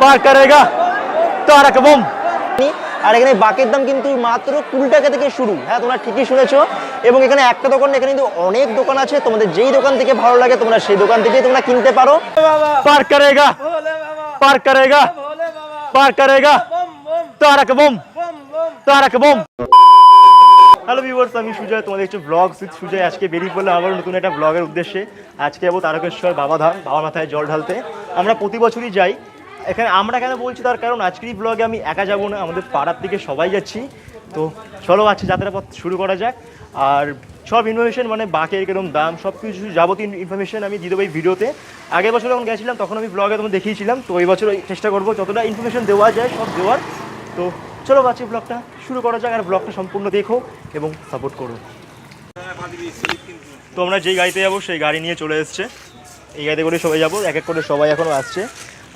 पार करेगा तारक बम আর এখানে বাকের দাম কিন্তু মাত্র কুড়ি টাকা থেকে শুরু হ্যাঁ তোমরা ঠিকই শুনেছো এবং এখানে একটা দোকান না, এখানে কিন্তু অনেক দোকান আছে তোমাদের যেই দোকান থেকে ভালো লাগে তোমরা সেই দোকান থেকেই তোমরা কিনতে পারো পার করেগা পার করেগা পার করেগা Tarak Bam Tarak bomb hello viewers আমি সুজয় তোমাদের একটু ব্লগ উইথ সুজয় আজকে বেরিয়ে পড়লাম আবার নতুন একটা ব্লগের উদ্দেশ্যে আজকে যাবো তারকেশ্বর বাবাধাম বাবার মাথায় জল ঢালতে আমরা প্রতি বছরই যাই এখানে আমরা কেন বলছি তার কারণ আজকের ব্লগে আমি একা যাব না, আমাদের পাড়ার থেকে সবাই যাচ্ছি। তো চলো আজকে যাত্রাপথ শুরু করা যাক। আর সব ইনফরমেশন মানে বাকের কীরকম দাম সব কিছু যাবতীয় ইনফরমেশন আমি দিয়ে দেবো এই ভিডিওতে আগের বছর যখন গেছিলাম, তখন আমি ব্লগে তোমার দেখিয়েছিলাম, তো এই বছর চেষ্টা করব যতটা ইনফরমেশন দেওয়া যায়, সব দেওয়ার। তো চলো বাচ্চা ব্লগটা শুরু করা যাক আর ব্লগটা সম্পূর্ণ দেখো এবং সাপোর্ট করো। তো আমরা যেই গাড়িতে যাব, সেই গাড়ি নিয়ে চলে এসছে। এই গাড়িতে করে সবাই যাব, এক এক করে সবাই এখনও আসছে।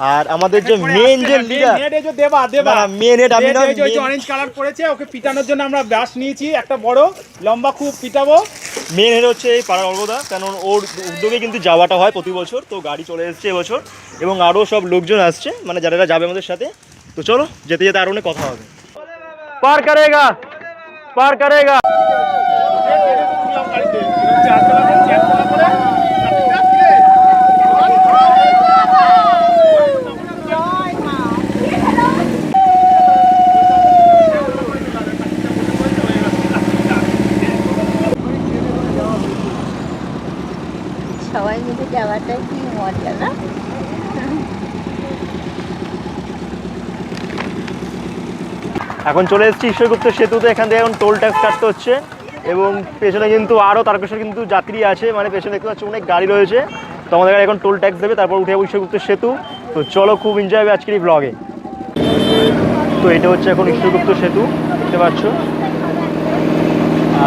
আর আমাদের যে মেন যে লিডার নেট এই যে দেবা দেবা মেন হেড আমি না অরেঞ্জ কালার করেছে ওকে পিটানোর জন্য আমরা বাস নিয়েছি একটা বড় লম্বা খুব পিটাবো মেন হেড হচ্ছে এই পাড়ার অর্গদা কারণ ওর উদ্যোগে কিন্তু যাওয়াটা হয় প্রতি বছর তো গাড়ি চলে এসছে এবছর এবং আরও সব লোকজন আসছে মানে যারা যারা যাবে আমাদের সাথে তো চলো যেতে যেতে আরও অনেক কথা হবে পার করেগা পার করেগা সবাই মিলে যাওয়াটা কি মজা না এখন চলে এসেছি ঈশ্বরগুপ্ত সেতুতে। এখান থেকে এখন টোল ট্যাক্স কাটতে হচ্ছে এবং পেছনে কিন্তু আরও তারকেশ্বর কিন্তু যাত্রী আছে। মানে পেছনে দেখতে পাচ্ছি অনেক গাড়ি রয়েছে। তো আমাদের এখন টোল ট্যাক্স দেবে, তারপর উঠে ঈশ্বরগুপ্ত সেতু। তো চলো খুব এনজয় হবে আজকের এই ব্লগে তো এটা হচ্ছে এখন ঈশ্বরগুপ্ত সেতু, দেখতে পাচ্ছ।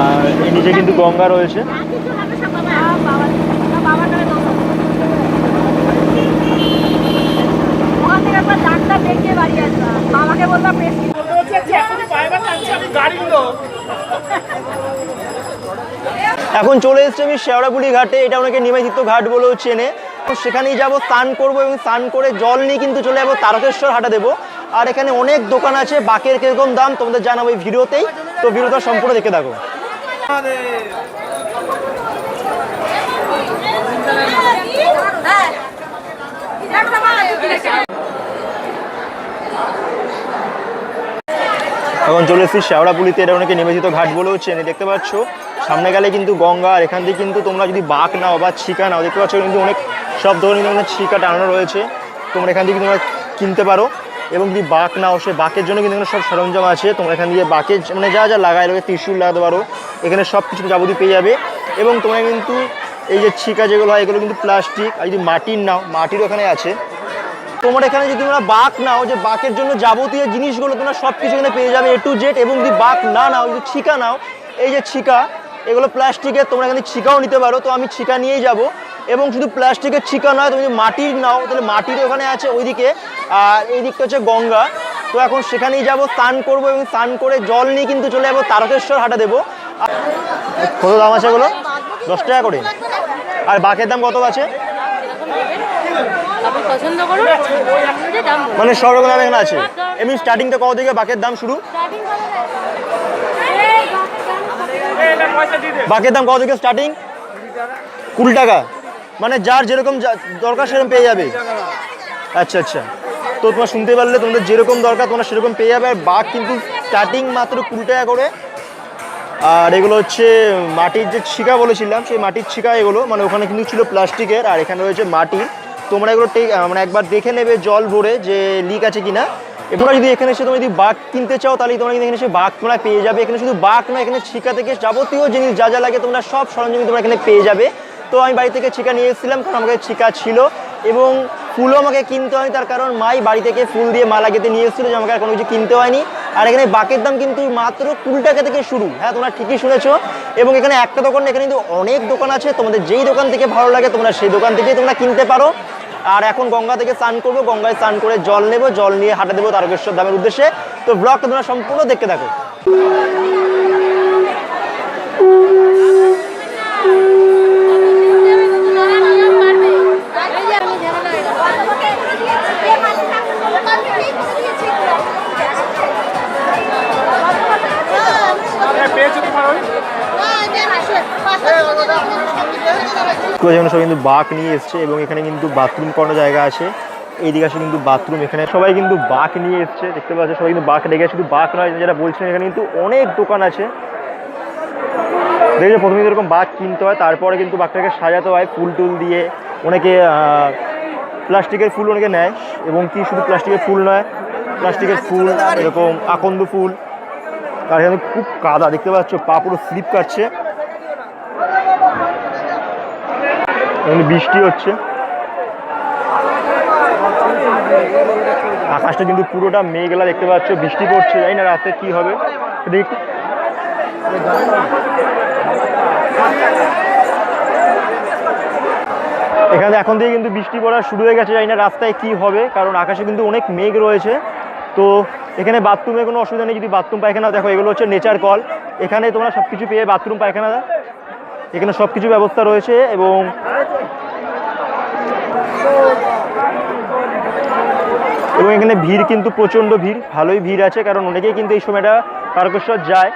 আর এই নিচে কিন্তু গঙ্গা রয়েছে। বাবাকে বললাম এখন চলে এসেছি আমি শেওড়াপুলি ঘাটে এটা অনেকে নিমাইতিত্ব ঘাট বলেও চেনে। তো সেখানেই যাব স্নান করব এবং স্নান করে জল নিয়ে কিন্তু চলে যাব তারকেশ্বর হাটা দেবো। আর এখানে অনেক দোকান আছে বাকের কীরকম দাম তোমাদের জানাব এই ভিডিওতেই। তো ভিডিওটা সম্পূর্ণ দেখে থাকো। এখন চলে এসেছি শেওড়াপুলিতে, এটা অনেকে নিবেদিত ঘাট বলেও চেনে। দেখতে পাচ্ছ, সামনে গেলে কিন্তু গঙ্গা, আর এখান থেকে কিন্তু তোমরা যদি বাঘ নাও বা ছিকা নাও, দেখতে পাচ্ছ কিন্তু অনেক সব ধরনের কিন্তু ছিকা টানানো রয়েছে। তোমরা এখান থেকে তোমরা কিনতে পারো। এবং যদি বাঘ নাও, সে বাঘের জন্য কিন্তু এখানে সব সরঞ্জাম আছে। তোমরা এখান দিয়ে বাঘের মানে যা যা লাগায় রয়েছে, ত্রিশুল লাগাতে পারো। এখানে সব কিছু যাবতীয় পেয়ে যাবে। এবং তোমরা কিন্তু এই যে ছিকা যেগুলো হয়, এগুলো কিন্তু প্লাস্টিক। আর যদি মাটির নাও, মাটিরও এখানে আছে। তোমার এখানে যদি তোমরা বাক নাও, যে বাকের জন্য যাবতীয় জিনিসগুলো তোমরা সব কিছু এখানে পেয়ে যাবে এ টু জেড এবং যদি বাক না নাও, যদি ছিকা নাও, এই যে ছিকা, এগুলো প্লাস্টিকের তোমরা এখানে ছিকাও নিতে পারো, তো আমি ছিকা নিয়েই যাব। এবং শুধু প্লাস্টিকের ছিকা নয়, তুমি যদি মাটির নাও, তাহলে মাটির ওখানে আছে ওইদিকে, আর এই দিকটা হচ্ছে গঙ্গা। তো এখন সেখানেই যাব, স্নান করব এবং স্নান করে জল নিয়ে কিন্তু চলে যাব, তারকেশ্বর হাটা দেবো। কত দাম আছে এগুলো? দশ টাকা করে। আর বাকের দাম কত আছে? পছন্দ করুন। মানে সব রকম দাম এখানে আছে এমনি স্টার্টিংটা কত থেকে বাকের দাম শুরু। বাকের দাম কত থেকে স্টার্টিং কুড়ি টাকা। মানে যার যেরকম দরকার সেরকম পেয়ে যাবে। আচ্ছা আচ্ছা। তো তোমরা শুনতে পারলে তোমাদের যেরকম দরকার তোমরা সেরকম পেয়ে যাবে। আর বাঘ কিন্তু স্টার্টিং মাত্র কুড়ি টাকা করে। আর এগুলো হচ্ছে মাটির যে ছিকা বলেছিলাম, সেই মাটির ছিকা এগুলো মানে ওখানে কিন্তু ছিল প্লাস্টিকের, আর এখানে রয়েছে মাটি তোমরা এগুলো মানে একবার দেখে নেবে জল ভরে যে লিক আছে কিনা। তোমরা যদি এখানে এসে তোমরা যদি বাঘ কিনতে চাও, তাহলে তোমরা কিন্তু এখানে এসে বাঘ তোমরা পেয়ে যাবে। এখানে শুধু বাঘ নয়, এখানে ছিকা থেকে যাবতীয় জিনিস যা যা লাগে তোমরা সব সরঞ্জাম তোমরা এখানে পেয়ে যাবে। তো আমি বাড়ি থেকে ছিকা নিয়ে এসেছিলাম, কারণ আমাকে ছিকা ছিল। এবং ফুলও আমাকে কিনতে হয়নি, তার কারণ মাই বাড়ি থেকে ফুল দিয়ে মালা গেতে নিয়ে এসেছিল, যে আমাকে আর কোনো কিছু কিনতে হয়নি। আর এখানে বাকের দাম কিন্তু মাত্র কুড়ি টাকা থেকে শুরু। হ্যাঁ তোমরা ঠিকই শুনেছো। এবং এখানে একটা দোকান এখানে কিন্তু অনেক দোকান আছে। তোমাদের যেই দোকান থেকে ভালো লাগে, তোমরা সেই দোকান থেকেই তোমরা কিনতে পারো। আর এখন গঙ্গা থেকে স্নান করব। গঙ্গায় স্নান করে জল নেব, জল নিয়ে হাঁটা দেবো তারকেশ্বর ধামের উদ্দেশ্যে। তো ব্লগটা তোমরা সম্পূর্ণ দেখতে থাকো। পেয়েছ তোমার সবাই কিন্তু বাঘ নিয়ে এসছে এবং এখানে কিন্তু বাথরুম করানো জায়গা আছে। এইদিকে আসে কিন্তু বাথরুম, এখানে সবাই কিন্তু বাঘ নিয়ে এসছে, দেখতে পাচ্ছে সবাই কিন্তু বাঘ রেখে শুধু বাঘ নয় যারা বলছেন এখানে কিন্তু অনেক দোকান আছে। দেখেছ প্রথমে এরকম বাঘ কিনতে হয়, তারপরে কিন্তু বাঘটাকে সাজাতে হয় ফুল টুল দিয়ে। অনেকে প্লাস্টিকের ফুল অনেকে নেয়, এবং কি শুধু প্লাস্টিকের ফুল নয়, প্লাস্টিকের ফুল, এরকম আকন্দ ফুল। আর এখানে খুব কাদা, দেখতে পাচ্ছ, পা পুরো স্লিপ কাটছে। বৃষ্টি হচ্ছে। আকাশটা কিন্তু পুরোটা মেঘলা, দেখতে পাচ্ছ, বৃষ্টি পড়ছে, জানি না রাতে কি হবে। এখানে এখন থেকে কিন্তু বৃষ্টি পড়া শুরু হয়ে গেছে, জানি না রাস্তায় কি হবে, কারণ আকাশে কিন্তু অনেক মেঘ রয়েছে। তো এখানে বাথরুমে কোনো অসুবিধা নেই, যদি বাথরুম পায়খানা, দেখো, এগুলো হচ্ছে নেচার কল এখানে তোমরা সব কিছু পেয়ে বাথরুম পায়খানা, এখানে সব কিছু ব্যবস্থা রয়েছে এবং এবং এখানে ভিড় কিন্তু প্রচণ্ড ভিড়, ভালোই ভিড় আছে, কারণ অনেকেই কিন্তু এই সময়টা তারকেশ্বর যায়।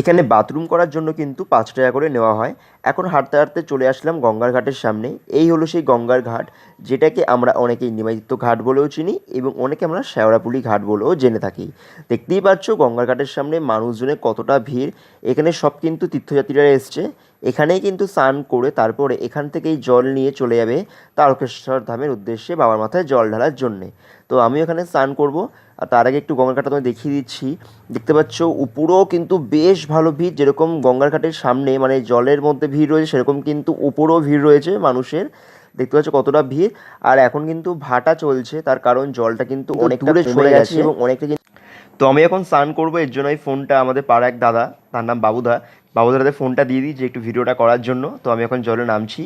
এখানে বাথরুম করার জন্য কিন্তু পাঁচ টাকা করে নেওয়া হয়। এখন হাঁটতে হাঁটতে চলে আসলাম গঙ্গার ঘাটের সামনে। এই হলো সেই গঙ্গার ঘাট, যেটাকে আমরা অনেকেই নিমাদিত্য ঘাট বলেও চিনি এবং অনেকে আমরা শেওড়াপুলি ঘাট বলেও জেনে থাকি। দেখতেই পাচ্ছ গঙ্গার ঘাটের সামনে মানুষজনের কতটা ভিড়। এখানে সব কিন্তু তীর্থযাত্রীরা এসছে। এখানেই কিন্তু স্নান করে তারপরে এখান থেকেই জল নিয়ে চলে যাবে তারকেশ্বর ধামের উদ্দেশ্যে বাবার মাথায় জল ঢালার জন্যে। তো আমিও এখানে স্নান করব। আর তার আগে একটু গঙ্গার ঘাটটা তোমায় দেখিয়ে দিচ্ছি। দেখতে পাচ্ছ উপরেও কিন্তু বেশ ভালো ভিড় যেরকম গঙ্গার ঘাটের সামনে মানে জলের মধ্যে ভিড় রয়েছে সেরকম কিন্তু উপরেও ভিড় রয়েছে মানুষের। দেখতে পাচ্ছ কতটা ভিড়। আর এখন কিন্তু ভাটা চলছে তার কারণ জলটা কিন্তু অনেক দূরে সরে গেছে এবং অনেকটা কিন্তু তো আমি এখন স্নান করব এর জন্য এই ফোনটা আমাদের পাড়া এক দাদা তার নাম বাবুদা। বাবুদার ফোনটা দিয়ে দিই যে একটু ভিডিওটা করার জন্য। তো আমি এখন জলে নামছি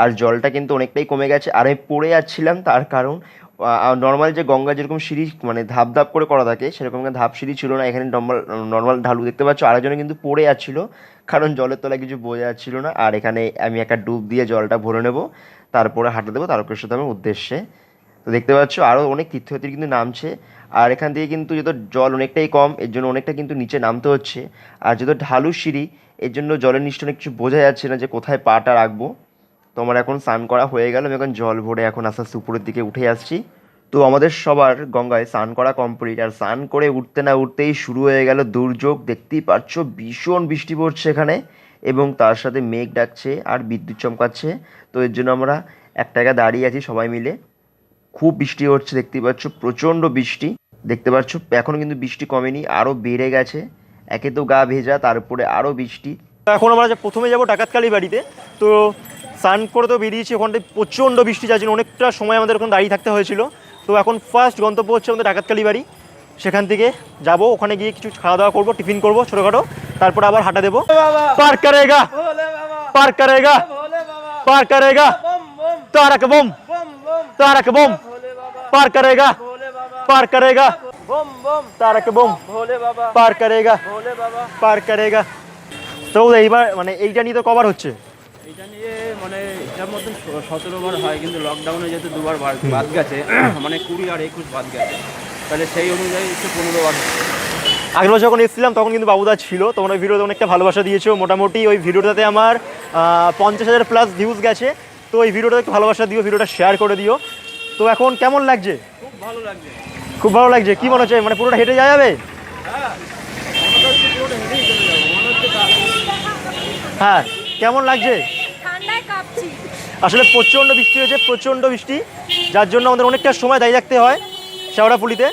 আর জলটা কিন্তু অনেকটাই কমে গেছে। আর আমি পড়ে যাচ্ছিলাম তার কারণ নর্মাল যে গঙ্গা যেরকম সিঁড়ি মানে ধাপ ধাপ করে করা থাকে, সেরকম ধাপ সিঁড়ি ছিল না। এখানে নর্মাল নর্মাল ঢালু দেখতে পাচ্ছ। আরেকজনে কিন্তু পড়ে যাচ্ছিল কারণ জলের তলায় কিছু বোঝা যাচ্ছিল না। আর এখানে আমি একটা ডুব দিয়ে জলটা ভরে নেব, তারপরে হাঁটা দেবো তারকেশ্বর ধামের উদ্দেশ্যে। তো দেখতে পাচ্ছ আরও অনেক তীর্থযাত্রী কিন্তু নামছে। আর এখান থেকে কিন্তু যেহেতু জল অনেকটাই কম, এর জন্য অনেকটা কিন্তু নিচে নামতে হচ্ছে। আর যেহেতু ঢালু সিঁড়ি, এর জন্য জলের নিচটা অনেক কিছু বোঝা যাচ্ছে না যে কোথায় পাটা রাখব। তো আমার এখন স্নান করা হয়ে গেল, আমি এখন জল ভরে এখন আস্তে আস্তে উপরের দিকে উঠে আসছি। তো আমাদের সবার গঙ্গায় স্নান করা কমপ্লিট আর স্নান করে উঠতে না উঠতেই শুরু হয়ে গেল দুর্যোগ। দেখতেই পাচ্ছ, ভীষণ বৃষ্টি পড়ছে এখানে, এবং তার সাথে মেঘ ডাকছে আর বিদ্যুৎ চমকাচ্ছে। তো এর জন্য আমরা এক টাকা দাঁড়িয়ে আছি সবাই মিলে। খুব বৃষ্টি হচ্ছে দেখতেই পাচ্ছ, প্রচণ্ড বৃষ্টি। দেখতে পাচ্ছ, এখন কিন্তু বৃষ্টি কমেনি আরও বেড়ে গেছে। একে তো গা ভেজা, তারপরে আরও বৃষ্টি। এখন আমরা প্রথমে যাব ডাকাতকালী বাড়িতে, তো স্নান করে তো বেরিয়েছি ওখানটায় প্রচণ্ড বৃষ্টি যাচ্ছে অনেকটা সময় আমাদের ওখানে দাঁড়িয়ে থাকতে হয়েছিল। তো এখন ফার্স্ট গন্তব্য হচ্ছে আমাদের ডাকাতকালী বাড়ি। সেখান থেকে যাব ওখানে গিয়ে কিছু খাওয়া দাওয়া করব টিফিন করব ছোটোখাটো তারপর আবার হাঁটা দেবো। পার করেগা পার করেগা পার করেগা। তারক বম তারক বম। পার করেগা পার করেগা। তারক বম। করেগা। করেগা। তো এইবার মানে এইটা নিয়ে তো কভার হচ্ছে। এটা নিয়ে মানে এটার মধ্যে সতেরো বার হয় কিন্তু লকডাউনে যেহেতু দুবার বাদ- গেছে মানে কুড়ি আর একুশ বাদ গেছে। তাহলে সেই অনুযায়ী একটু পনেরো বার। আগের বছর যখন এসেছিলাম তখন কিন্তু বাবুদা ছিল। তোমরা ওই ভিডিওতে অনেকটা ভালোবাসা দিয়েছ। মোটামুটি ওই ভিডিওটাতে আমার পঞ্চাশ হাজার প্লাস ভিউজ গেছে। তো এই ভিডিওটা একটু ভালোবাসা দিও ভিডিওটা শেয়ার করে দিও। তো এখন কেমন লাগছে? খুব ভালো লাগছে। খুব ভালো লাগছে। কি মনে হচ্ছে? মানে পুরোটা হেঁটে যাওয়া যাবে? হ্যাঁ। কেমন লাগছে? আসলে প্রচণ্ড বৃষ্টি হয়েছে প্রচণ্ড বৃষ্টি যার জন্য আমাদের অনেকটা সময় দায়ী রাখতে হয় শেওড়াফুলিতে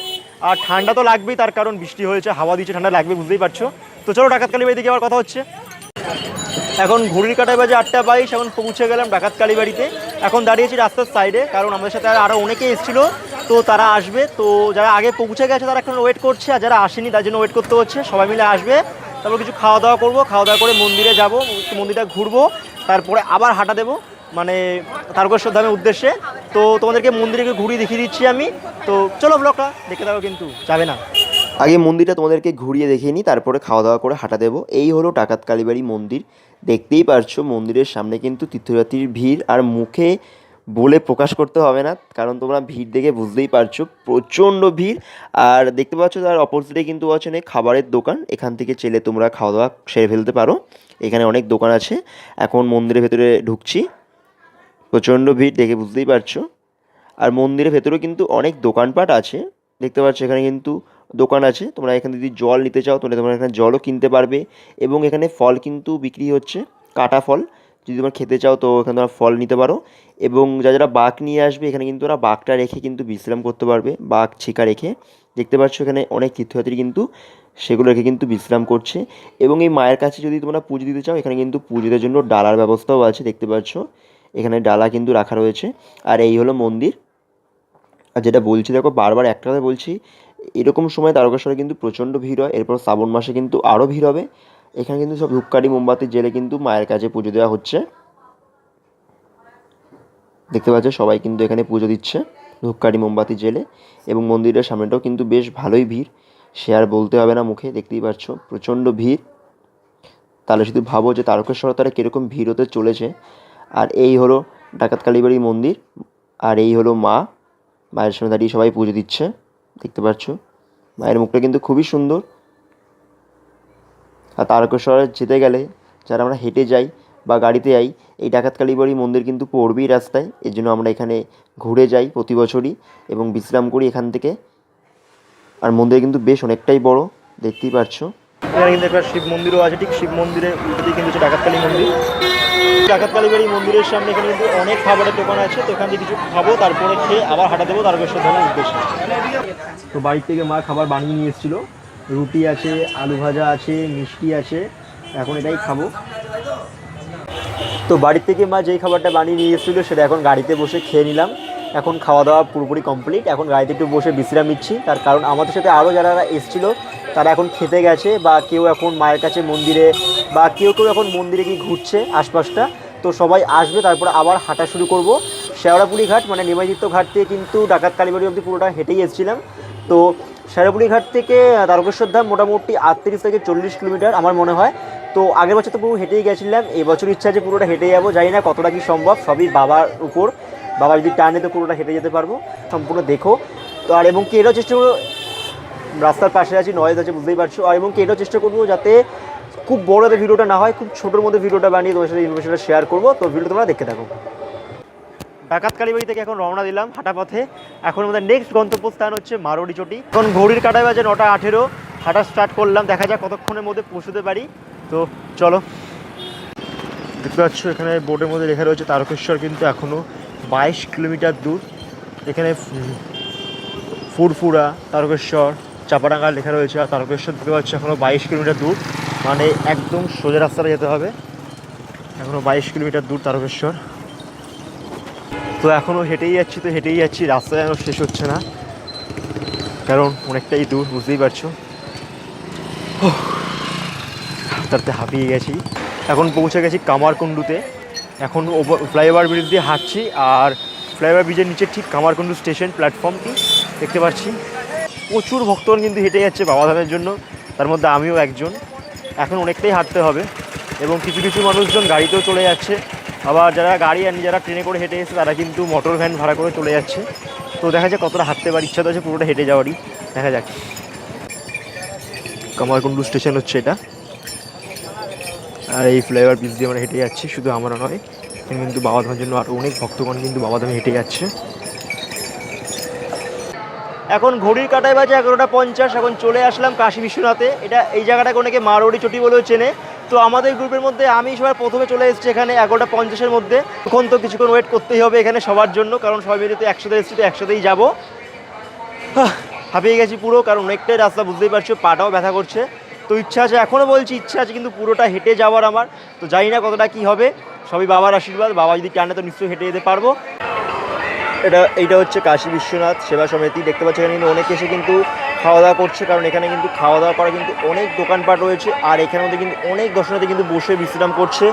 আর ঠান্ডা তো লাগবেই তার কারণ বৃষ্টি হয়েছে হাওয়া দিচ্ছে ঠান্ডা লাগবে বুঝতেই পারছ। তো চলো ডাকাতকালী বাড়ি দিকে আবার কথা হচ্ছে। এখন ঘড়ির কাটায় বাজে আটটা বাইশ এখন পৌঁছে গেলাম ডাকাতকালী বাড়িতে এখন দাঁড়িয়েছি রাস্তার সাইডে কারণ আমাদের সাথে আরও অনেকে এসেছিল তো তারা আসবে। তো যারা আগে পৌঁছে গেছে তারা এখন ওয়েট করছে আর যারা আসেনি তার জন্য ওয়েট করতে হচ্ছে। সবাই মিলে আসবে। তারপর কিছু খাওয়া দাওয়া করব খাওয়া দাওয়া করে মন্দিরে যাব মন্দিরটা ঘুরবো, তারপরে আবার হাঁটা দেবো মানে তারকেশ্বর ধামের উদ্দেশ্যে। তো তোমাদেরকে মন্দিরে ঘুরিয়ে দেখিয়ে দিচ্ছি আমি। তো চলো ব্লগটা দেখে দাও কিন্তু, যাবে না। আগে মন্দিরটা তোমাদেরকে ঘুরিয়ে দেখিয়ে নিই, তারপরে খাওয়া দাওয়া করে হাঁটা দেবো। এই হলো টাকাত কালীবাড়ি মন্দির। দেখতেই পারছ মন্দিরের সামনে কিন্তু তীর্থযাত্রীর ভিড়, আর মুখে বলে প্রকাশ করতে হবে না, কারণ তোমরা ভিড় দেখে বুঝতেই পারছ। প্রচণ্ড ভিড়, আর দেখতে পাচ্ছ তার অপোজিটে কিন্তু আছে খাবারের দোকান। এখান থেকে চেলে তোমরা খাওয়া দাওয়া সেরে ফেলতে পারো। এখানে অনেক দোকান আছে। এখন মন্দিরের ভেতরে ঢুকছি। প্রচণ্ড ভিড়, দেখে বুঝতেই পারছ। আর মন্দিরের ভেতরেও কিন্তু অনেক দোকানপাট আছে। দেখতে পাচ্ছ এখানে কিন্তু দোকান আছে। তোমরা এখানে যদি জল নিতে চাও, তাহলে তোমরা এখানে জলও কিনতে পারবে। এবং এখানে ফল কিন্তু বিক্রি হচ্ছে, কাটা ফল। যদি তোমরা খেতে চাও, তো এখানে তোমরা ফল নিতে পারো। এবং যারা যারা বাঘ নিয়ে আসবে, এখানে কিন্তু ওরা বাঘটা রেখে কিন্তু বিশ্রাম করতে পারবে, বাঘ ছিকা রেখে। দেখতে পাচ্ছ এখানে অনেক তীর্থযাত্রী কিন্তু সেগুলো রেখে কিন্তু বিশ্রাম করছে। এবং এই মায়ের কাছে যদি তোমরা পুজো দিতে চাও, এখানে কিন্তু পুজোদের জন্য ডালার ব্যবস্থাও আছে, দেখতে পাচ্ছ। এখানে ডালা কিন্তু রাখা রয়েছে। আর এই হলো মন্দির। আর যেটা বলছি, দেখো, বারবার একটা কথা বলছি, এরকম সময় তারকেশ্বরে কিন্তু প্রচণ্ড ভিড় হয়, এরপর শ্রাবণ মাসে কিন্তু আরও ভিড় হবে। এখানে কিন্তু সব ধূপকাঠি মোমবাতি জেলে কিন্তু মায়ের কাছে পুজো দেওয়া হচ্ছে। দেখতে পাচ্ছ, সবাই কিন্তু এখানে পুজো দিচ্ছে ধূপকাঠি মোমবাতি জেলে এবং মন্দিরের সামনেটাও কিন্তু বেশ ভালোই ভিড়। সে আর বলতে হবে না মুখে, দেখতেই পাচ্ছ, প্রচণ্ড ভিড়। তাহলে শুধু ভাবো যে তারকেশ্বর তারা কীরকম ভিড় হতে চলেছে। আর এই হলো ডাকাত কালীবাড়ি মন্দির, আর এই হলো মা। মায়ের সামনে দাঁড়িয়ে সবাই পুজো দিচ্ছে, দেখতে পাচ্ছ। মায়ের মুখটা কিন্তু খুবই সুন্দর। আর তারকেশ্বরে যেতে গেলে যারা আমরা হেঁটে যাই বা গাড়িতে যাই এই ডাকাত কালীবাড়ি মন্দির কিন্তু পড়বেই রাস্তায়। এর জন্য আমরা এখানে ঘুরে যাই প্রতি বছরই এবং বিশ্রাম করি এখান থেকে। আর মন্দির কিন্তু বেশ অনেকটাই বড় দেখতেই পাচ্ছ এখানে কিন্তু একটা শিব মন্দিরও আছে ঠিক শিব মন্দিরের উল্টো দিকে কিন্তু হচ্ছে ডাকাতকালী মন্দির। ডাকাতকালী বাড়ি মন্দিরের সামনে এখানে কিন্তু অনেক খাবারের দোকান আছে তো এখান থেকে কিছু খাব তারপরে খেয়ে আবার হাঁটা দেবো তারকেশ্বর ধামের উদ্দেশ্যে। তো বাড়ির থেকে মা খাবার বানিয়ে নিয়ে এসেছিল। রুটি আছে, আলু ভাজা আছে, মিষ্টি আছে। এখন এটাই খাব। তো বাড়ির থেকে মা যেই খাবারটা বানিয়ে নিয়ে এসেছিল সেটা এখন গাড়িতে বসে খেয়ে নিলাম। এখন খাওয়া দাওয়া পুরোপুরি কমপ্লিট। এখন গাড়িতে একটু বসে বিশ্রাম নিচ্ছি। তার কারণ আমাদের সাথে আরও যারা এসেছিল, তারা এখন খেতে গেছে বা কেউ এখন মায়ের কাছে মন্দিরে বা কেউ কেউ এখন মন্দিরে গিয়ে ঘুরছে আশপাশটা। তো সবাই আসবে, তারপর আবার হাঁটা শুরু করব। শেওড়াপুলি ঘাট মানে নিমাজিত্ব ঘাট থেকে কিন্তু ডাকাত কালীবাড়ি অবধি পুরোটা হেঁটেই এসেছিলাম। তো শেওড়াপুলি ঘাট থেকে তারকেশ্বর ধাম মোটামুটি আটত্রিশ থেকে চল্লিশ কিলোমিটার আমার মনে হয়। তো আগের বছর তো পুরো হেঁটেই গেছিলাম এবছর ইচ্ছা আছে পুরোটা হেঁটে যাব, জানি না কতটা কি সম্ভব, সবই বাবার উপর। বাবা যদি টানে তো পুরোটা হেঁটে যেতে পারব, সম্পূর্ণ দেখো। তো আর এবং কি এটাও চেষ্টা করব, রাস্তার পাশে আছি, নয়েজ আছে, বুঝতেই পারছ। আর এবং কি এটাও চেষ্টা করব যাতে খুব বড় ভিডিওটা না হয়, খুব ছোটোর মধ্যে ভিডিওটা বানিয়ে তোমার সাথে ইনফরমেশনটা শেয়ার করব। তো ভিডিও তোমরা দেখতে থাকো। ডাকাত কালীবাড়ি থেকে এখন রওনা দিলাম হাঁটা পথে এখন আমাদের নেক্সট গন্তব্যস্থান হচ্ছে মারোড়ি চটি। এখন ঘড়ির কাটায় বাজে নটা আঠেরো। হাঁটা স্টার্ট করলাম, দেখা যাক কতক্ষণের মধ্যে পৌঁছতে পারি। তো চলো। দেখতে পাচ্ছ, এখানে বোর্ডের মধ্যে লেখা রয়েছে তারকেশ্বর কিন্তু এখনও বাইশ কিলোমিটার দূর। এখানে ফুরফুরা, তারকেশ্বর, চাপাডাঙ্গা লেখা রয়েছে। আর তারকেশ্বর দেখতে পাচ্ছি এখনও বাইশ কিলোমিটার দূর। মানে একদম সোজা রাস্তাটা যেতে হবে। এখনও বাইশ কিলোমিটার দূর তারকেশ্বর। তো এখনও হেঁটেই যাচ্ছি, তো হেঁটেই যাচ্ছি। রাস্তা যেন শেষ হচ্ছে না। কারণ অনেকটাই দূর, বুঝতেই পারছ? তাতে হাঁপিয়ে গেছি। এখন পৌঁছে গেছি কামারকুণ্ডুতে। এখন ফ্লাইওভার ব্রিজ দিয়ে হাঁটছি আর ফ্লাইওভার ব্রিজের নিচে ঠিক কামারকুণ্ডু স্টেশন প্ল্যাটফর্মটি দেখতে পাচ্ছি। প্রচুর ভক্তগণ কিন্তু হেঁটে যাচ্ছে বাবাধামের জন্য। তার মধ্যে আমিও একজন। এখন অনেকটাই হাঁটতে হবে এবং কিছু কিছু মানুষজন গাড়িতেও চলে যাচ্ছে। আবার যারা গাড়ি আর যারা ট্রেনে করে হেঁটে এসেছে, তারা কিন্তু মোটর ভ্যান ভাড়া করে চলে যাচ্ছে। তো দেখা যাক কতটা হাঁটতে পারি ইচ্ছা তো আছে, পুরোটা হেঁটে যাওয়ারই। দেখা যাক। কামারকুণ্ডু স্টেশন হচ্ছে এটা। আর এই ফ্লাইওভার ব্রিজ দিয়ে আমরা হেঁটে যাচ্ছি, শুধু আমরা নয়, এখানে কিন্তু বাবাধামের জন্য আরও অনেক ভক্তগণ কিন্তু বাবাধামে হেঁটে যাচ্ছে। এখন ঘড়ির কাটায় বাজে এগারোটা পঞ্চাশ, এখন চলে আসলাম কাশী বিশ্বনাথে। এটা এই জায়গাটাকে অনেকে মারোড়ি চটি বলেও চেনে। তো আমাদের গ্রুপের মধ্যে আমি সবার প্রথমে চলে এসেছি এখানে এগারোটা পঞ্চাশের মধ্যে। তখন তো কিছুক্ষণ ওয়েট করতেই হবে এখানে সবার জন্য, কারণ সবাই মিলে তো একসাথে এসেছি, তো একসাথেই যাব। হাঁপিয়ে গেছি পুরো, কারণ অনেকটাই রাস্তা বুঝতেই পারছ, পাটাও ব্যথা করছে। তো ইচ্ছা আছে এখনও বলছি ইচ্ছা আছে, কিন্তু পুরোটা হেঁটে যাওয়ার আমার। তো জানি না কতটা কি হবে, সবই বাবার আশীর্বাদ, বাবা যদি টানে তো নিশ্চয়ই হেঁটে যেতে পারব। এটা, এইটা হচ্ছে কাশী বিশ্বনাথ সেবা সমিতি। দেখতে পাচ্ছি এখানে কিন্তু অনেকে এসে কিন্তু খাওয়া দাওয়া করছে, কারণ এখানে কিন্তু খাওয়া দাওয়া করা কিন্তু অনেক দোকানপাট রয়েছে, আর এখানের মধ্যে কিন্তু অনেক দর্শনার্থী কিন্তু বসে বিশ্রাম করছে।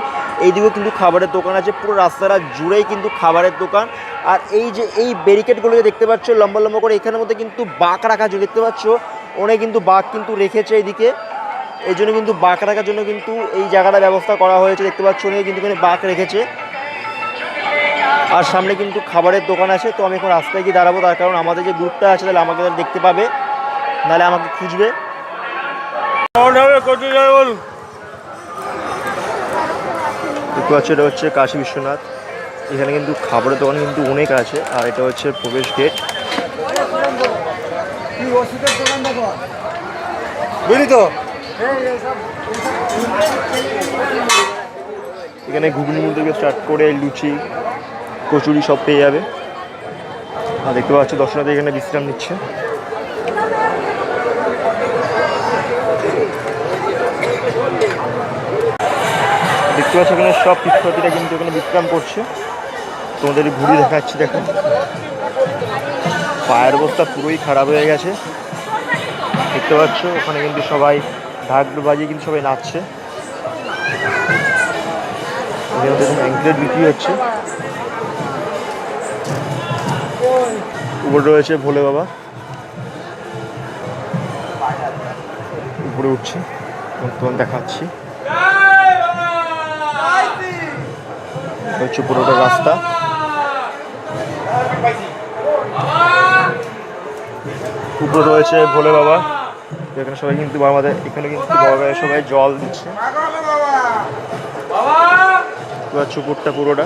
এইদিকেও কিন্তু খাবারের দোকান আছে, পুরো রাস্তাটা জুড়েই কিন্তু খাবারের দোকান। আর এই যে, এই ব্যারিকেডগুলো যে দেখতে পাচ্ছ, লম্বা লম্বা করে এখানের মধ্যে কিন্তু বাঘ রাখা আছে, দেখতে পাচ্ছ? অনেক কিন্তু বাঘ কিন্তু রেখেছে এইদিকে। এই জন্য কিন্তু বাঘ রাখার জন্য কিন্তু এই জায়গাটা ব্যবস্থা করা হয়েছে, দেখতে পাচ্ছ? অনেকে কিন্তু এখানে বাঘ রেখেছে। আর সামনে কিন্তু খাবারের দোকান আছে তো আমি এখন রাস্তায় গিয়ে দাঁড়াবো তার কারণ আমাদের যে গ্রুপটা আছে তাহলে আমাকে দেখতে পাবে নাহলে আমাকে খুঁজবে। দেখতে পাচ্ছ এটা হচ্ছে কাশী বিশ্বনাথ। এখানে কিন্তু খাবারের দোকান কিন্তু অনেক আছে আর এটা হচ্ছে প্রবেশ গেট বুঝলি তো? এখানে ঘুগনি মুড়ি থেকে স্টার্ট করে লুচি। কচুরি সব পেয়ে যাবে। আর দেখতে পাচ্ছ দর্শনার্থী এখানে বিশ্রাম নিচ্ছে। দেখতে পাচ্ছ এখানে সব তীর্থযাত্রীরা কিন্তু এখানে বিশ্রাম করছে। তোমাদের ঘুরি দেখাচ্ছি, দেখো। পায়ের অবস্থা পুরোই খারাপ হয়ে গেছে। দেখতে পাচ্ছ, ওখানে কিন্তু সবাই ঢাক বাজিয়ে কিন্তু সবাই নাচছে। এখানে অ্যাঙ্কলেট বিক্রি হচ্ছে। উপরে রয়েছে ভোলে বাবা। উপরে উঠছে তোমার দেখাচ্ছি। হচ্ছে পুরোটা রাস্তা। উপরে রয়েছে ভোলে বাবা। এখানে সবাই কিন্তু বাবাদের এখানে কিন্তু বাবা সবাই জল দিচ্ছে। পুরো চুপুরটা পুরোটা।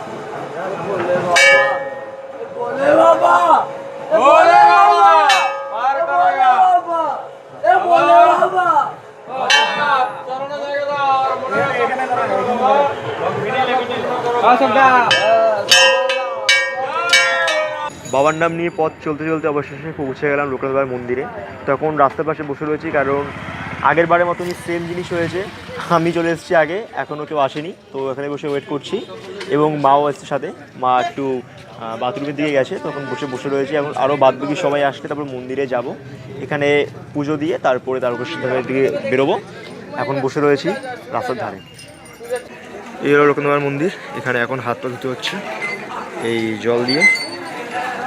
বাবার নাম নিয়ে পথ চলতে চলতে অবশেষে পৌঁছে গেলাম লোকনাথ মন্দিরে। তখন রাস্তার পাশে বসে রয়েছি কারণ আগের বারের মতনই সেম জিনিস হয়েছে। আমি চলে এসেছি আগে এখনও কেউ আসেনি। তো এখানে বসে ওয়েট করছি এবং মাও এসছে সাথে। মা একটু বাথরুমের দিকে গেছে, তখন বসে বসে রয়েছি এখন আরও বাদ বাকি সবাই আসলে তারপর মন্দিরে যাব। এখানে পুজো দিয়ে তারপরে তারকেশ্বর ধামের দিকে বেরোবো। এখন বসে রয়েছি রাস্তার ধারে। এই হলো লোকনাথ মন্দির। এখানে এখন হাত পা ধুতে হচ্ছে। এই জল দিয়ে।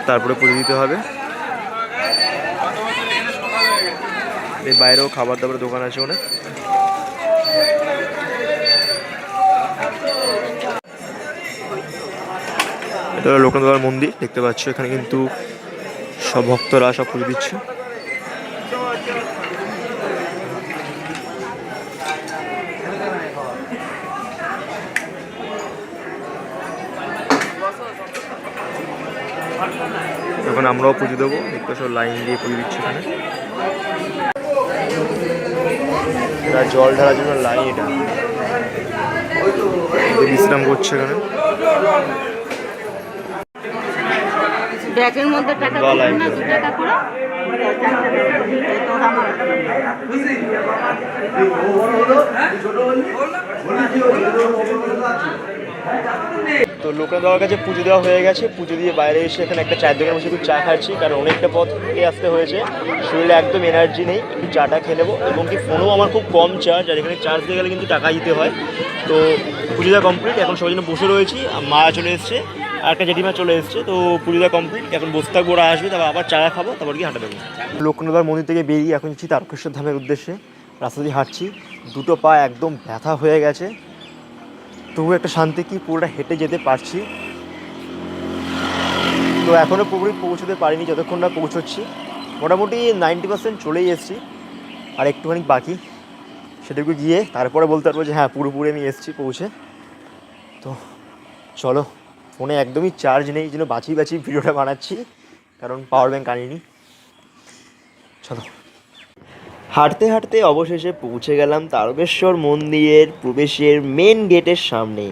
তারপরে পুজো দিতে হবে। এই বাইরেও খাবার দাবার দোকান আছে অনেক। এটা হলো লোকনাথ মন্দির। দেখতে পাচ্ছ, এখানে কিন্তু সব ভক্তরা সব পুজো দিচ্ছে। এখন আমরাও পুজো দেবো। দেখতে সব লাইন দিয়ে পুজো দিচ্ছে এখানে। জল ঢালার জন্য লাইন এটা। বিশ্রাম করছে এখানে। ব্যাগের মধ্যে টাকা বা দিবি না দু টাকা করে? তোর আমার তো লোকনাথ কাছে পুজো দেওয়া হয়ে গেছে, পুজো দিয়ে বাইরে এসে এখানে একটা চায়ের দোকানে বসে একটু চা খাচ্ছি, কারণ অনেকটা পথ হেঁটে আসতে হয়েছে। শরীরে একদম এনার্জি নেই, একটু চাটা খেয়ে নেব, এবং কি ফোনও আমার খুব কম চার্জ, আর এখানে চার্জ দিয়ে গেলে কিন্তু টাকা দিতে হয়। তো পুজো দেওয়া কমপ্লিট এখন সবাই জন্য বসে রয়েছি মা চলে এসছে, আর একটা জেঠিমা চলে এসছে, তো পুজো দেওয়া কমপ্লিট এখন বসে থাকব, ওরা আসবে, তারপর আবার চা খাব, তারপর গিয়ে হাঁটা দেবো। লোকনাথ মন্দির থেকে বেরিয়ে এখন যাচ্ছি তারকেশ্বর ধামের উদ্দেশ্যে, রাস্তা দিয়ে হাঁটছি, দুটো পা একদম ব্যথা হয়ে গেছে তবু একটা শান্তি কি পুরোটা হেঁটে যেতে পারছি। তো এখনও পুরোপুরি পৌঁছতে পারিনি, যতক্ষণ না পৌঁছচ্ছি। মোটামুটি নাইনটি পার্সেন্ট চলেই এসেছি। আর একটুখানি বাকি। সেটুকু গিয়ে তারপরে বলতে পারব যে হ্যাঁ পুরোপুরি আমি এসেছি পৌঁছে। তো চলো, ফোনে একদমই চার্জ নেই জন্য বাঁচিয়ে বাঁচিয়ে ভিডিওটা বানাচ্ছি। কারণ পাওয়ার ব্যাঙ্ক আনিনি। চলো। হাঁটতে হাঁটতে অবশেষে পৌঁছে গেলাম তারকেশ্বর মন্দিরের প্রবেশের মেন গেটের সামনে।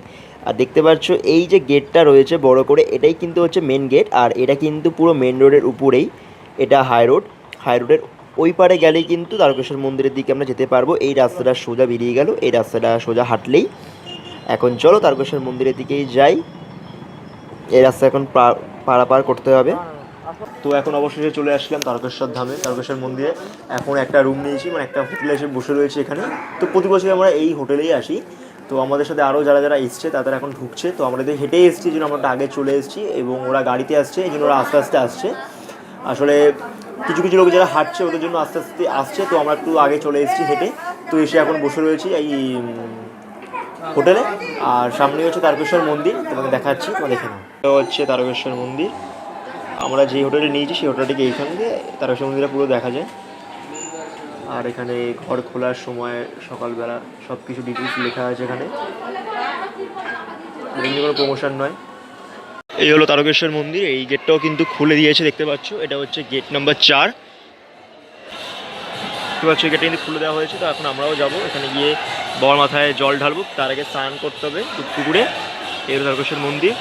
আর দেখতে পাচ্ছ, এই যে গেটটা রয়েছে বড় করে, এটাই কিন্তু হচ্ছে মেন গেট আর এটা কিন্তু পুরো মেন রোডের উপরেই। এটা হাই রোড হাই রোডের ওই পারে গেলেই কিন্তু তারকেশ্বর মন্দিরের দিকে আমরা যেতে পারব। এই রাস্তাটা সোজা বেরিয়ে গেল, এই রাস্তাটা সোজা হাঁটলেই। এখন চলো তারকেশ্বর মন্দিরের দিকেই যাই। এই রাস্তা এখন পারাপার করতে হবে। তো এখন অবশেষে চলে আসলাম তারকেশ্বর ধামে, তারকেশ্বর মন্দিরে। এখন একটা রুম নিয়েছি মানে একটা হোটেলে এসে বসে রয়েছে এখানে। তো প্রতি বছর আমরা এই হোটেলেই আসি। তো আমাদের সাথে আরও যারা যারা এসছে তাদের এখন ঢুকছে। তো আমরা এদের হেঁটে এসেছি জন্য আমরা আগে চলে এসেছি এবং ওরা গাড়িতে আসছে, এই জন্য ওরা আস্তে আস্তে আসছে। আসলে কিছু কিছু লোক যারা হাঁটছে, ওদের জন্য আস্তে আস্তে আসছে। তো আমরা একটু আগে চলে এসেছি হেঁটে। তো এসে এখন বসে রয়েছি এই হোটেলে আর সামনে হচ্ছে তারকেশ্বর মন্দির তোমাকে দেখাচ্ছি তোমাকে দেখে নাও। হচ্ছে তারকেশ্বর মন্দির। আমরা যে হোটেলে নিয়েছি, সেই হোটেলটিকে এইখান দিয়ে তারকেশ্বর মন্দিরটা পুরো দেখা যায়। আর এখানে ঘর খোলার সময় সকালবেলা সব কিছু ডিটেলস লেখা আছে এখানে। কোনো প্রমোশন নয়। এই হলো তারকেশ্বর মন্দির, এই গেটটাও কিন্তু খুলে দিয়েছে, দেখতে পাচ্ছ? এটা হচ্ছে গেট নাম্বার চার। দেখতে পাচ্ছ গেটটা কিন্তু খুলে দেওয়া হয়েছে, তো এখন আমরাও যাব। এখানে গিয়ে বাবার মাথায় জল ঢালবো, তার আগে স্নান করতে হবে পুকুরে। এই হলো তারকেশ্বর মন্দির।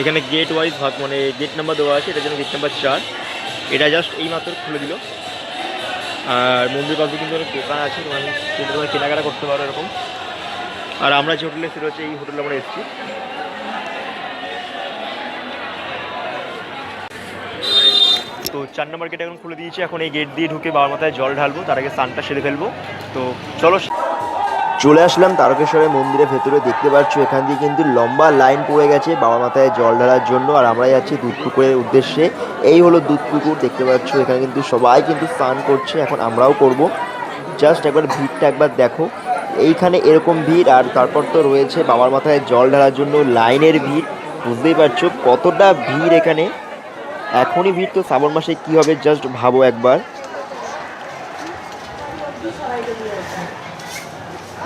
এখানে গেট ওয়াইজ ভাগ মানে গেট নাম্বার দেওয়া আছে, এটার জন্য গেট নাম্বার চার। এটা জাস্ট এই মাত্র খুলে দিল। আর মন্দির পাশে কিন্তু অনেক দোকান আছে তোমার সেটা তোমার কেনাকাটা করতে পারো এরকম। আর আমরা যে হোটেলে সেটা হচ্ছে, এই হোটেলে আমরা এসেছি। তো চার নম্বর গেট এখন খুলে দিয়েছি। এখন এই গেট দিয়ে ঢুকে বাবার মাথায় জল ঢালবো, তার আগে স্নানটা সেরে ফেলব। তো চলো চলে আসলাম তারকেশ্বরের মন্দিরের ভেতরে। দেখতে পাচ্ছ, এখান দিয়ে কিন্তু লম্বা লাইন পড়ে গেছে বাবা মাথায় জল ঢালার জন্য। আর আমরা যাচ্ছি দুধ পুকুরের উদ্দেশ্যে। এই হলো দুধ পুকুর দেখতে পাচ্ছ, এখানে কিন্তু সবাই কিন্তু স্নান করছে। এখন আমরাও করব। জাস্ট একবার ভিড়টা একবার দেখো। এইখানে এরকম ভিড়, আর তারপর তো রয়েছে বাবার মাথায় জল ঢালার জন্য লাইনের ভিড়। বুঝতেই পারছ কতটা ভিড় এখানে। এখনই ভিড় তো শ্রাবণ মাসে কী হবে, জাস্ট ভাবো একবার।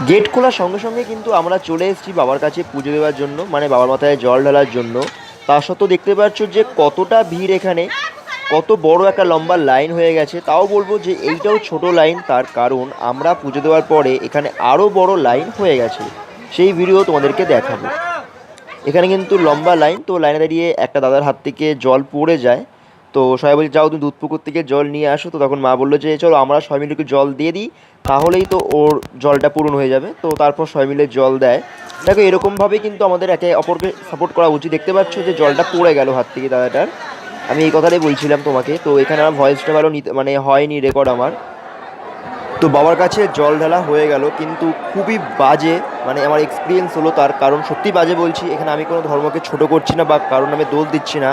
গেট খোলার সঙ্গে সঙ্গে কিন্তু আমরা চলে এসেছি বাবার কাছে পুজো দেওয়ার জন্য মানে বাবার মাথায় জল ঢালার জন্য। তা সত্ত্বেও দেখতে পাচ্ছ যে কতটা ভিড় এখানে, কত বড় একটা লম্বা লাইন হয়ে গেছে। তাও বলব যে এইটাও ছোট লাইন, তার কারণ আমরা পুজো দেওয়ার পরে এখানে আরও বড় লাইন হয়ে গেছে। সেই ভিডিও তোমাদেরকে দেখাবো। এখানে কিন্তু লম্বা লাইন, তো লাইনে দাঁড়িয়ে একটা দাদার হাত থেকে জল পড়ে যায়। তো সবাই বলছে, যাও তুমি দুধ পুকুর থেকে জল নিয়ে আসো। তো তখন মা বলল যে, চলো, আমরা সবাই মিলে জল দিয়ে দিই, তাহলেই তো ওর জলটা পূরণ হয়ে যাবে। তো তারপর সবাই মিলে জল দেয়। দেখো এরকমভাবে কিন্তু আমাদের একে অপরকে সাপোর্ট করা উচিত। দেখতে পাচ্ছ যে, জলটা পড়ে গেল হাত থেকে দাদাটার। আমি এই কথাটাই বলছিলাম তোমাকে। তো এখানে আমার ভয়েসটা ভালো নিতে মানে হয়নি রেকর্ড আমার। তো বাবার কাছে জল ঢালা হয়ে গেল, কিন্তু খুবই বাজে মানে আমার এক্সপিরিয়েন্স হলো তার কারণ সত্যি বাজে বলছি, এখানে আমি কোনো ধর্মকে ছোট করছি না বা কারণ আমি দোল দিচ্ছি না।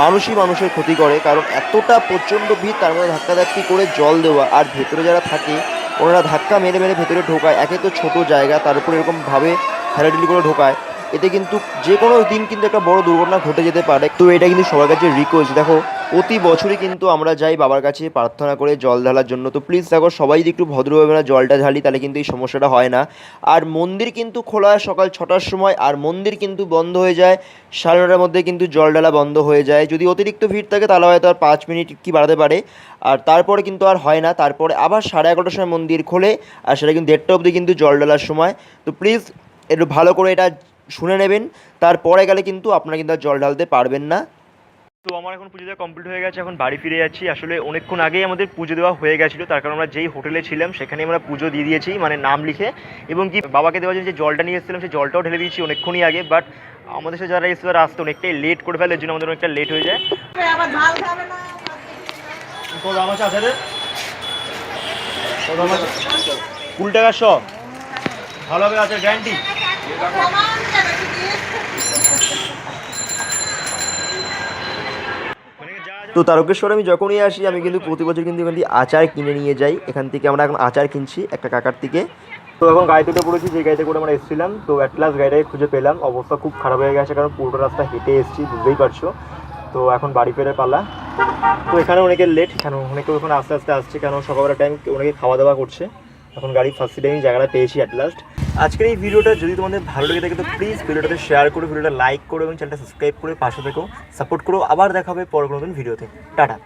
মানুষই মানুষের ক্ষতি করে, কারণ এতটা প্রচণ্ড ভিড় তার মধ্যে ধাক্কাধাক্কি করে জল দেওয়া আর ভেতরে যারা থাকে, ওনারা ধাক্কা মেরে মেরে ভেতরে ঢোকায়, একে তো ছোট জায়গা, তার উপর এরকমভাবে ঠেলাঠেলি করে ঢোকায়। এতে কিন্তু যে কোনো দিন কিন্তু একটা বড় দুর্ঘটনা ঘটে যেতে পারে। তো এটা কিন্তু সবার কাছে রিকোয়েস্ট দেখো, প্রতি বছরই কিন্তু আমরা যাই বাবার কাছে প্রার্থনা করে জল ঢালার জন্য। তো প্লিজ দেখো, সবাই যদি একটু ভদ্রভাবে না জলটা ঢালি, তাহলে কিন্তু এই সমস্যাটা হয় না। আর মন্দির কিন্তু খোলা হয় সকাল ছটার সময়, আর মন্দির কিন্তু বন্ধ হয়ে যায়। সাড়ে নটার মধ্যে কিন্তু জল ঢালা বন্ধ হয়ে যায়। যদি অতিরিক্ত ভিড় থাকে, তাহলে হয়তো আর পাঁচ মিনিট কি বাড়াতে পারে। আর তারপরে কিন্তু আর হয় না। তারপরে আবার সাড়ে এগারোটার সময় মন্দির খোলে, আর সেটা কিন্তু দেড়টা অবধি কিন্তু জল ঢালার সময়। তো প্লিজ একটু ভালো করে এটা শুনে নেবেন তারপরে গেলে কিন্তু আপনারা কিন্তু আর জল ঢালতে পারবেন না। তো আমার এখন পুজো দেওয়া কমপ্লিট হয়ে গেছে এখন বাড়ি ফিরে যাচ্ছি। আসলে অনেকক্ষণ আগেই আমাদের পুজো দেওয়া হয়ে গেছিল তার কারণ আমরা যেই হোটেলে ছিলাম সেখানে আমরা পুজো দিয়ে দিয়েছি মানে নাম লিখে। এবং কি বাবাকে দেওয়া যে জলটা নিয়ে এসেছিলাম সেই জলটাও ঢেলে দিয়েছি অনেকক্ষণই আগে বাট আমাদের সাথে যারা এসে তারা আসতে অনেকটাই লেট করে ফেলে জন্য আমাদের অনেকটা লেট হয়ে যায়। আছে আছে কুড়ি টাকা শ। ভালো হবে আচার গ্যারান্টি তো তারকেশ্বর আমি যখনই আসি, আমি কিন্তু প্রতি বছর কিন্তু এখান থেকে আচার কিনে নিয়ে যাই। এখান থেকে আমরা এখন আচার কিনছি একটা কাকার থেকে। তো এখন গাড়িতে উঠে পড়েছি যে গাড়িতে করে আমরা এসেছিলাম, তো অ্যাট লাস্ট গাড়িটাকে খুঁজে পেলাম। অবস্থা খুব খারাপ হয়ে গেছে, কারণ পুরোটা রাস্তা হেঁটে এসেছি, বুঝতেই পারছ। তো এখন বাড়ি ফেরে পালা। তো এখানে অনেকের লেট কেন অনেকে এখন আস্তে আস্তে আসছে, কেন সকালবেলা টাইম অনেকে খাওয়া দাওয়া করছে। এখন গাড়ি ফার্স্ট টাইম জায়গাটা পেয়েছি অ্যাট লাস্ট আজকের এই ভিডিওটা যদি তোমাদের ভালো লেগে থাকে, তো প্লিজ ভিডিওটাতে শেয়ার করো, ভিডিওটা লাইক করো এবং চ্যানেলটা সাবস্ক্রাইব করে পাশে থেকো সাপোর্ট করো। আবার দেখা হবে পরের ভিডিওতে। টাটা।